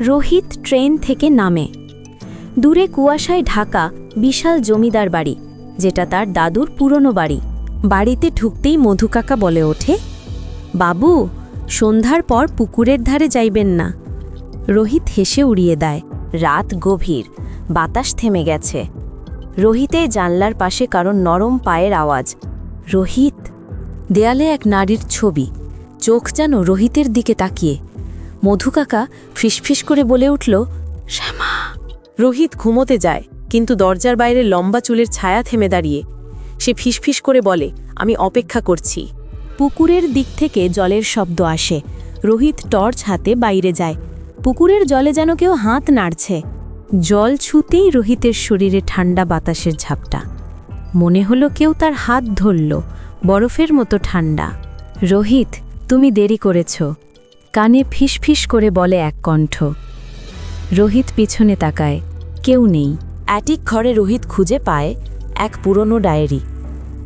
Rohit train থেকে নামে। দূরে কুয়াশায় ঢাকা বিশাল জমিদার বাড়ি, যেটা তার দাদুর পুরনো বাড়ি। বাড়িতে ঢুকতেই মধুকাকা বলে ওঠে, বাবু, সন্ধ্যার পর পুকুরের ধারে যাইবেন না। রোহিত হেসে উড়িয়ে দেয়, রাত গভীর, বাতাস থেমে গেছে। রোহিতে জানলার পাশে কারণ নরম পায়ের আওয়াজ, রোহিত, দেয়ালে এক নারীর ছবি, চোখ যেন রোহিতের দিকে তাকিয়ে। মধুকাকা ফিসফিস করে বলে উঠল, শ্যামা। রোহিত ঘুমোতে যায়, কিন্তু দরজার বাইরে লম্বা চুলের ছায়া থেমে দাঁড়িয়ে। সে ফিসফিস করে বলে, আমি অপেক্ষা করছি। পুকুরের দিক থেকে জলের শব্দ আসে। রোহিত টর্চ হাতে বাইরে যায়। পুকুরের জলে যেন কেউ হাত নাড়ছে। জল ছুতেই রোহিতের শরীরে ঠান্ডা বাতাসের ঝাপটা। মনে হলো কেউ তার হাত ধরল, বরফের মতো ঠান্ডা। রোহিত, তুমি দেরি করেছ। কানে ফিসফিস করে বলে এক কণ্ঠ। রোহিত পিছনে তাকায়, কেউ নেই। অ্যাটিক ঘরে রোহিত খুঁজে পায় এক পুরনো ডায়েরি।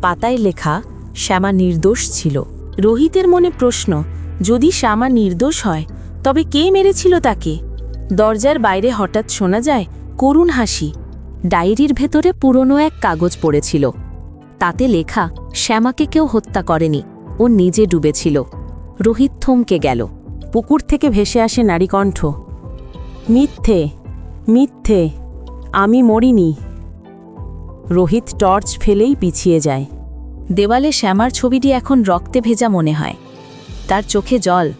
পাতায় লেখা, শ্যামা নির্দোষ ছিল। রোহিতের মনে প্রশ্ন, যদি শ্যামা নির্দোষ হয়, তবে কে মেরেছিল তাকে? দরজার বাইরে হঠাৎ শোনা যায়, করুণ হাসি। ডায়েরির ভেতরে পুরনো এক কাগজ পড়েছিল। তাতে লেখা, শ্যামাকে কেউ হত্যা করেনি, ও নিজে ডুবেছিল। রোহিত থমকে গেল। পুকুর থেকে ভেসে আসে নারীকণ্ঠ। মিথ্যে মিথ্যে, আমি মরিনি। রোহিত টর্চ ফেলেই পিছিয়ে যায়। দেওয়ালে শ্যামার ছবিটি এখন রক্তে ভেজা মনে হয়। তার চোখে জল,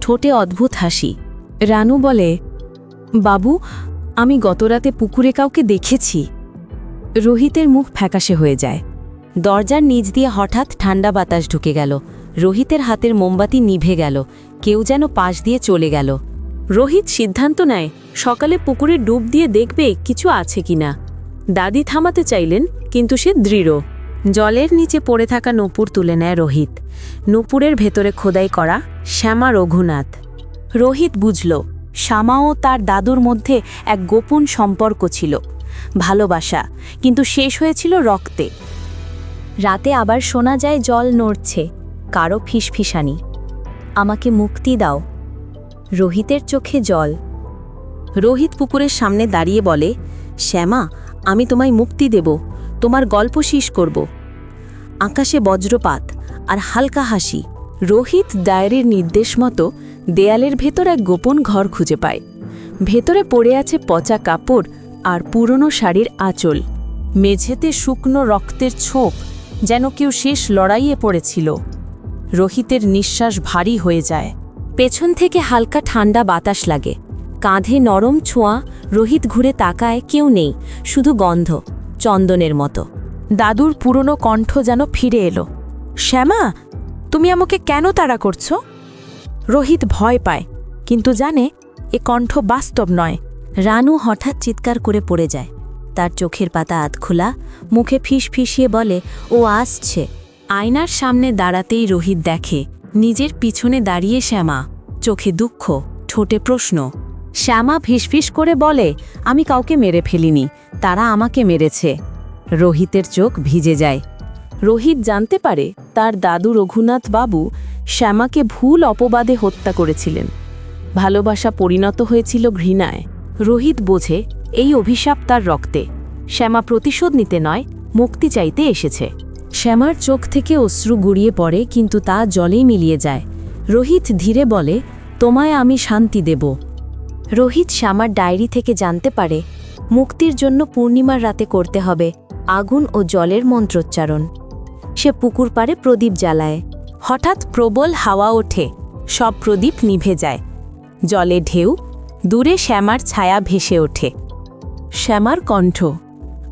ঠোঁটে অদ্ভুত হাসি। রানু বলে, বাবু, আমি গতরাতে পুকুরে কাউকে দেখেছি। রোহিতের মুখ ফ্যাকাশে হয়ে যায়। দরজার নিচ দিয়ে হঠাৎ ঠান্ডা বাতাস ঢুকে গেল। রোহিতের হাতের মোমবাতি নিভে গেল। কেউ যেন পাশ দিয়ে চলে গেল। রোহিত সিদ্ধান্ত নেয়, সকালে পুকুরে ডুব দিয়ে দেখবে কিছু আছে কিনা দাদি থামাতে চাইলেন, কিন্তু সে দৃঢ়। জলের নিচে পড়ে থাকা নূপুর তুলে নেয় রোহিত। নূপুরের ভেতরে খোদাই করা শ্যামা রঘুনাথ। রোহিত বুঝল, শ্যামা ও তার দাদুর মধ্যে এক গোপন সম্পর্ক ছিল, ভালোবাসা, কিন্তু শেষ হয়েছিল রক্তে। রাতে আবার শোনা যায় জল নড়ছে। কারও ফিসফিসানি। আমাকে মুক্তি দাও। রোহিতের চোখে জল। রোহিত পুকুরের সামনে দাঁড়িয়ে বলে, শ্যামা, আমি তোমায় মুক্তি দেব। তোমার গল্প শেষ করব। আকাশে বজ্রপাত আর হালকা হাসি। রোহিত ডায়েরির নির্দেশ মতো দেয়ালের ভেতর এক গোপন ঘর খুঁজে পায়। ভেতরে পড়ে আছে পচা কাপড় আর পুরনো শাড়ির আঁচল। মেঝেতে শুকনো রক্তের ছোপ যেন কেউ শেষ লড়াইয়ে পড়েছিল। রোহিতের নিঃশ্বাস ভারী হয়ে যায়। পেছন থেকে হালকা ঠান্ডা বাতাস লাগে। কাঁধে নরম ছোঁয়া, রোহিত ঘুরে তাকায়, কেউ নেই, শুধু গন্ধ, চন্দনের মতো। দাদুর পুরনো কণ্ঠ যেন ফিরে এলো। শ্যামা, তুমি আমাকে কেন তাড়া করছ? রোহিত ভয় পায়, কিন্তু জানে এ কণ্ঠ বাস্তব নয়। রানু হঠাৎ চিৎকার করে পড়ে যায়। তার চোখের পাতা আধ খোলা মুখে ফিস ফিসিয়ে বলে, ও আসছে। আয়নার সামনে দাঁড়াতেই রোহিত দেখে, নিজের পিছনে দাঁড়িয়ে শ্যামা, চোখে দুঃখ, ঠোঁটে প্রশ্ন। শ্যামা ফিসফিস করে বলে, আমি কাউকে মেরে ফেলিনি, তারা আমাকে মেরেছে। রোহিতের চোখ ভিজে যায়। রোহিত জানতে পারে, তার দাদু রঘুনাথ বাবু শ্যামাকে ভুল অপবাদে হত্যা করেছিলেন। ভালোবাসা পরিণত হয়েছিল ঘৃণায়। রোহিত বোঝে, এই অভিশাপ তার রক্তে। শ্যামা প্রতিশোধ নিতে নয়, মুক্তি চাইতে এসেছে। শ্যামার চোখ থেকে অশ্রু গুড়িয়ে পড়ে, কিন্তু তা জলেই মিলিয়ে যায়। রোহিত ধীরে বলে, তোমায় আমি শান্তি দেব। রোহিত শ্যামার ডায়েরি থেকে জানতে পারে, মুক্তির জন্য পূর্ণিমার রাতে করতে হবে আগুন ও জলের মন্ত্রোচ্চারণ। সে পুকুর পাড়ে প্রদীপ জ্বালায়। হঠাৎ প্রবল হাওয়া ওঠে, সব প্রদীপ নিভে যায়। জলে ঢেউ, দূরে শ্যামার ছায়া ভেসে ওঠে। শ্যামার কণ্ঠ,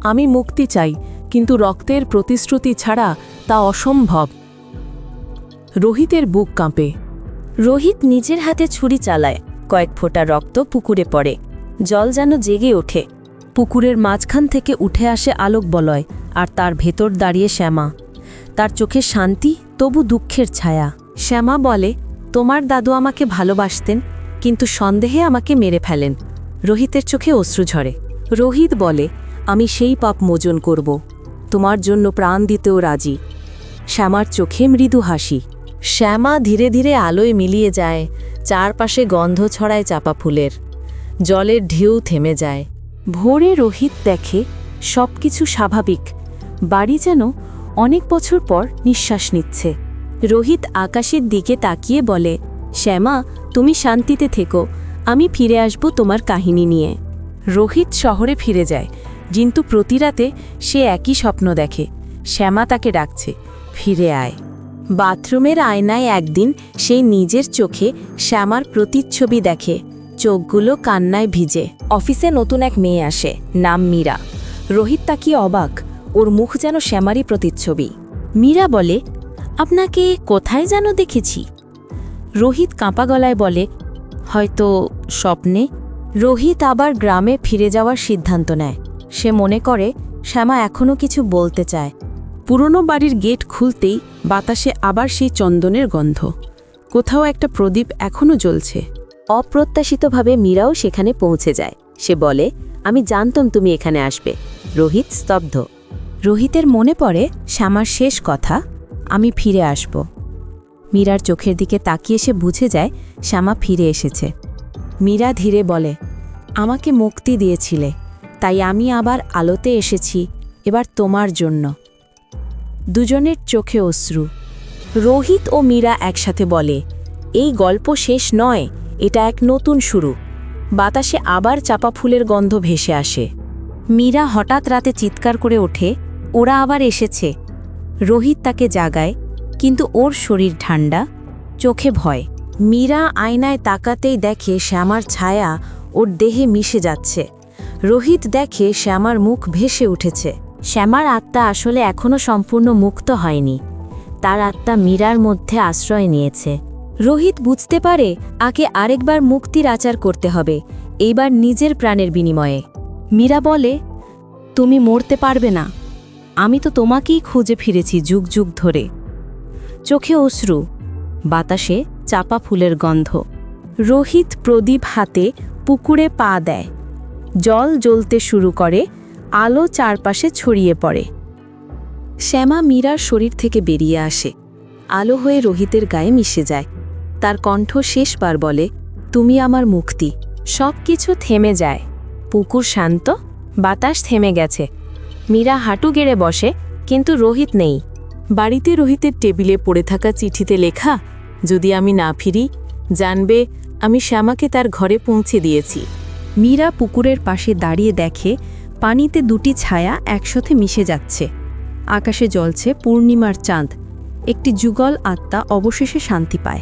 আমি মুক্তি চাই কিন্তু রক্তের প্রতিশ্রুতি ছাড়া তা অসম্ভব। রোহিতের বুক কাঁপে। রোহিত নিজের হাতে ছুরি চালায়। কয়েক ফোঁটা রক্ত পুকুরে পড়ে। জল যেন জেগে ওঠে। পুকুরের মাঝখান থেকে উঠে আসে আলোক বলয় আর তার ভেতর দাঁড়িয়ে শ্যামা। তার চোখে শান্তি, তবু দুঃখের ছায়া। শ্যামা বলে, তোমার দাদু আমাকে ভালোবাসতেন, কিন্তু সন্দেহে আমাকে মেরে ফেলেন। রোহিতের চোখে অশ্রু ঝরে। রোহিত বলে, আমি সেই পাপ মোজন করব। তোমার জন্য প্রাণ দিতেও রাজি। শ্যামার চোখে মৃদু হাসি। শ্যামা ধীরে ধীরে আলোয় মিলিয়ে যায়, চারপাশে গন্ধ ছড়ায় চাপা ফুলের। জলের ঢেউ থেমে যায়। ভোরে রোহিত দেখে সব কিছু স্বাভাবিক, বাড়ি যেন অনেক বছর পর নিঃশ্বাস নিচ্ছে। রোহিত আকাশের দিকে তাকিয়ে বলে, শ্যামা, তুমি শান্তিতে থেকো, আমি ফিরে আসব তোমার কাহিনী নিয়ে। রোহিত শহরে ফিরে যায় কিন্তু প্রতিরাতে সে একই স্বপ্ন দেখে। শ্যামা তাকে ডাকছে, ফিরে আয়। বাথরুমের আয়নায় একদিন সেই নিজের চোখে শ্যামার প্রতিচ্ছবি দেখে। চোখগুলো কান্নায় ভিজে। অফিসে নতুন এক মেয়ে আসে, নাম মীরা। রোহিত তাকিয়ে অবাক, ওর মুখ যেন শ্যামারই প্রতিচ্ছবি। মীরা বলে, আপনাকে কোথায় যেন দেখেছি? রোহিত কাঁপা গলায় বলে, হয়তো স্বপ্নে। রোহিত আবার গ্রামে ফিরে যাওয়ার সিদ্ধান্ত নেয়। সে মনে করে শ্যামা এখনও কিছু বলতে চায়। পুরনো বাড়ির গেট খুলতেই বাতাসে আবার সেই চন্দনের গন্ধ। কোথাও একটা প্রদীপ এখনও জ্বলছে। অপ্রত্যাশিতভাবে মীরাও সেখানে পৌঁছে যায়। সে বলে আমি জানতাম তুমি এখানে আসবে। রোহিত স্তব্ধ। রোহিতের মনে পড়ে শ্যামার শেষ কথা আমি ফিরে আসব। মীরার চোখের দিকে তাকিয়ে সে বুঝে যায় শ্যামা ফিরে এসেছে। মীরা ধীরে বলে আমাকে মুক্তি দিয়েছিলে। তাই আমি আবার আলোতে এসেছি, এবার তোমার জন্য। দুজনের চোখে অশ্রু। রোহিত ও মীরা একসাথে বলে, এই গল্প শেষ নয়, এটা এক নতুন শুরু। বাতাসে আবার চাপা ফুলের গন্ধ ভেসে আসে। মীরা হঠাৎ রাতে চিৎকার করে ওঠে, ওরা আবার এসেছে। রোহিত তাকে জাগায়, কিন্তু ওর শরীর ঠান্ডা, চোখে ভয়। মীরা আয়নায় তাকাতেই দেখে, শ্যামার ছায়া ওর দেহে মিশে যাচ্ছে। রোহিত দেখে শ্যামার মুখ ভেসে উঠেছে। শ্যামার আত্মা আসলে এখনও সম্পূর্ণ মুক্ত হয়নি। তার আত্মা মীরার মধ্যে আশ্রয় নিয়েছে। রোহিত বুঝতে পারে আকে আরেকবার মুক্তির আচার করতে হবে, এইবার নিজের প্রাণের বিনিময়ে। মীরা বলে, তুমি মরতে পারবে না। আমি তো তোমাকেই খুঁজে ফিরেছি যুগ যুগ ধরে। চোখে অশ্রু, বাতাসে চাপা ফুলের গন্ধ। রোহিত প্রদীপ হাতে পুকুরে পা দেয়। জল জ্বলতে শুরু করে, আলো চারপাশে ছড়িয়ে পড়ে। শ্যামা মীরার শরীর থেকে বেরিয়ে আসে। আলো হয়ে রোহিতের গায়ে মিশে যায়। তার কণ্ঠ শেষবার বলে, তুমি আমার মুক্তি। সব কিছু থেমে যায়। পুকুর শান্ত, বাতাস থেমে গেছে মীরা হাঁটু গেড়ে বসে, কিন্তু রোহিত নেই। বাড়িতে রোহিতের টেবিলে পড়ে থাকা চিঠিতে লেখা, যদি আমি না ফিরি, জানবে আমি শ্যামাকে তার ঘরে পৌঁছে দিয়েছি। মীরা পুকুরের পাশে দাঁড়িয়ে দেখে পানিতে দুটি ছায়া একসাথে মিশে যাচ্ছে। আকাশে জ্বলছে পূর্ণিমার চাঁদ। একটি যুগল আত্মা অবশেষে শান্তি পায়।